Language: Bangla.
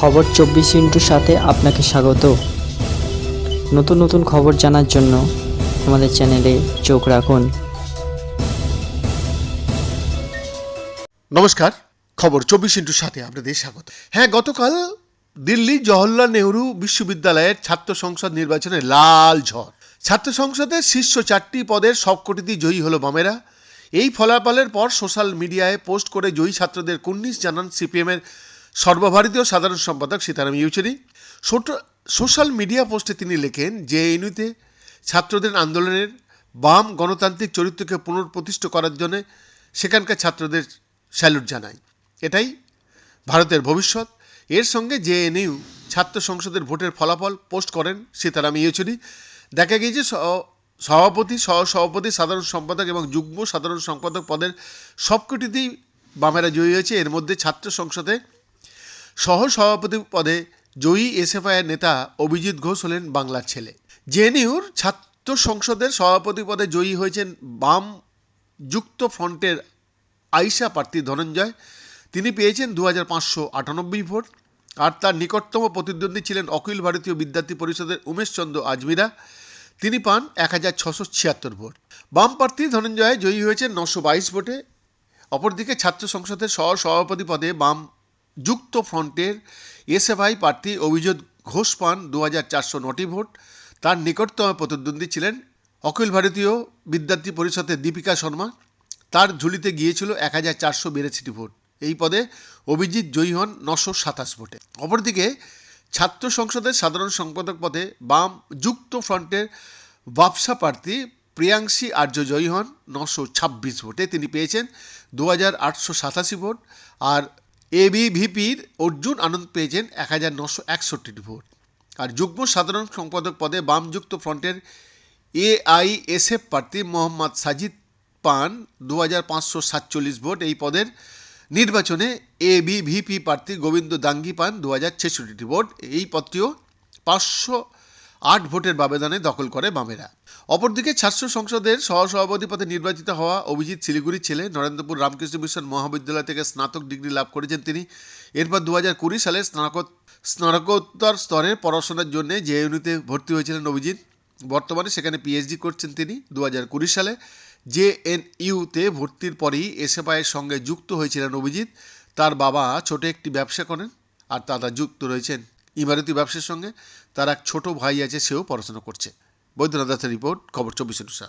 খবর চব্বিশ ইন্টুর সাথে আপনাকে স্বাগত। নতুন নতুন খবর জানার জন্য আমাদের চ্যানেলে চোখ রাখুন। নমস্কার, খবর চব্বিশ ইন্টুর সাথে আপনাদের স্বাগত। হ্যাঁ গতকাল দিল্লি জওহরলাল নেহরু বিশ্ববিদ্যালয়ের ছাত্র সংসদ নির্বাচনে লাল ঝড়। ছাত্র সংসদের শীর্ষ চারটি পদের সবকটিতেই জয়ী হলো বামেরা। এই ফলাফলের পর সোশ্যাল মিডিয়ায় পোস্ট করে জয়ী ছাত্রদের কুন্নিশ জানান সিপিএমের সর্বভারতীয় সাধারণ সম্পাদক সীতারাম ইয়েচুরি। সোট- সোশ্যাল মিডিয়া পোস্টে তিনি লেখেন যে ইউনিতে ছাত্রদের আন্দোলনের বাম গণতান্ত্রিক চরিত্রকে পুনঃপ্রতিষ্ঠা করার জন্য সেখানকার ছাত্রদের স্যালুট জানাই। এটাই ভারতের ভবিষ্যৎ। এর সঙ্গে জেএনইউ ছাত্র সংসদের ভোটের ফলাফল পোস্ট করেন সীতারাম ইয়েচুরি। দেখা গিয়েছে সভাপতি সহ সভাপতি সাধারণ সম্পাদক এবং যুগ্ম সাধারণ সম্পাদক পদের সবকটিতেই বামেরা জয়ী হয়েছে। এর মধ্যে ছাত্র সংসদে সহ সভাপতি পদে জয়ী এসএফআইয়ের নেতা অভিজিৎ ঘোষ হলেন বাংলার ছেলে। জেএনইউর ছাত্র সংসদের সভাপতি পদে জয়ী হয়েছেন বাম যুক্ত ফ্রন্টের আইসা প্রার্থী ধনঞ্জয়। তিনি পেয়েছেন দু হাজার পাঁচশো আটানব্বই ভোট। আর তার নিকটতম প্রতিদ্বন্দ্বী ছিলেন অখিল ভারতীয় বিদ্যার্থী পরিষদের উমেশচন্দ্র আজমিরা। তিনি পান এক হাজার ছশো ছিয়াত্তর ভোট। বাম প্রার্থী ধনঞ্জয় জয়ী হয়েছেন নশো বাইশ ভোটে। অপরদিকে ছাত্র সংসদের সহ সভাপতি পদে বাম যুক্ত ফ্রন্টের এসএফআই প্রার্থী অভিজিৎ ঘোষ পান দু হাজার চারশো নটি ভোট। তার নিকটতম প্রতিদ্বন্দ্বী ছিলেন অখিল ভারতীয় বিদ্যার্থী পরিষদের দীপিকা শর্মা। তার ঝুলিতে গিয়েছিল এক হাজার চারশো ভোট। এই পদে অভিজিৎ জয়ী হন নশো সাতাশ ভোটে। অপরদিকে ছাত্র সংসদের সাধারণ সম্পাদক পদে বাম যুক্ত ফ্রন্টের বাপসা প্রার্থী প্রিয়াংশী আর্য জয়ী হন নশো ছাব্বিশ ভোটে। তিনি পেয়েছেন দু হাজার আটশো সাতাশি ভোট। আর এবিভিপির অর্জুন আনন্দ পেয়েছেন এক হাজার নশো একষট্টিটি ভোট। আর যুগ্ম সাধারণ সম্পাদক পদে বামযুক্ত ফ্রন্টের এআইএসএফ প্রার্থী মোহাম্মদ সাজিদ পান দু হাজার পাঁচশো সাতচল্লিশ ভোট। এই পদের নির্বাচনে এবিভিপি প্রার্থী গোবিন্দ দাঙ্গি পান দু হাজার ছেষট্টিটি ভোট। এই পদটিও পাঁচশো আট ভোটের ব্যবধানে দখল করে বামেরা। অপরদিকে ছাত্র সংসদের সহসভাপতি পদে নির্বাচিত হওয়া অভিজিৎ শিলিগুড়ির ছেলে নরেন্দ্রপুর রামকৃষ্ণ মিশন মহাবিদ্যালয় থেকে স্নাতক ডিগ্রি লাভ করেছেন তিনি। এরপর দু হাজার কুড়ি সালে স্নাতক, স্নাতকোত্তর স্তরের পড়াশোনার জন্য জেএনইউতে ভর্তি হয়েছিলেন অভিজিৎ। বর্তমানে সেখানে পিএইচডি করছেন তিনি। দু হাজার কুড়ি সালে জেএনইউতে ভর্তির পরেই এসএফআইয়ের সঙ্গে যুক্ত হয়েছিলেন অভিজিৎ। তার বাবা ছোট একটি ব্যবসা করেন আর দাদা যুক্ত রয়েছেন। ইমারতি ব্যবসার সঙ্গে তার এক ছোট ভাই আছে, সেও পড়াশোনা করছে। বৈদ্যনাথ দাসের রিপোর্ট, খবর চব্বিশ অনুসার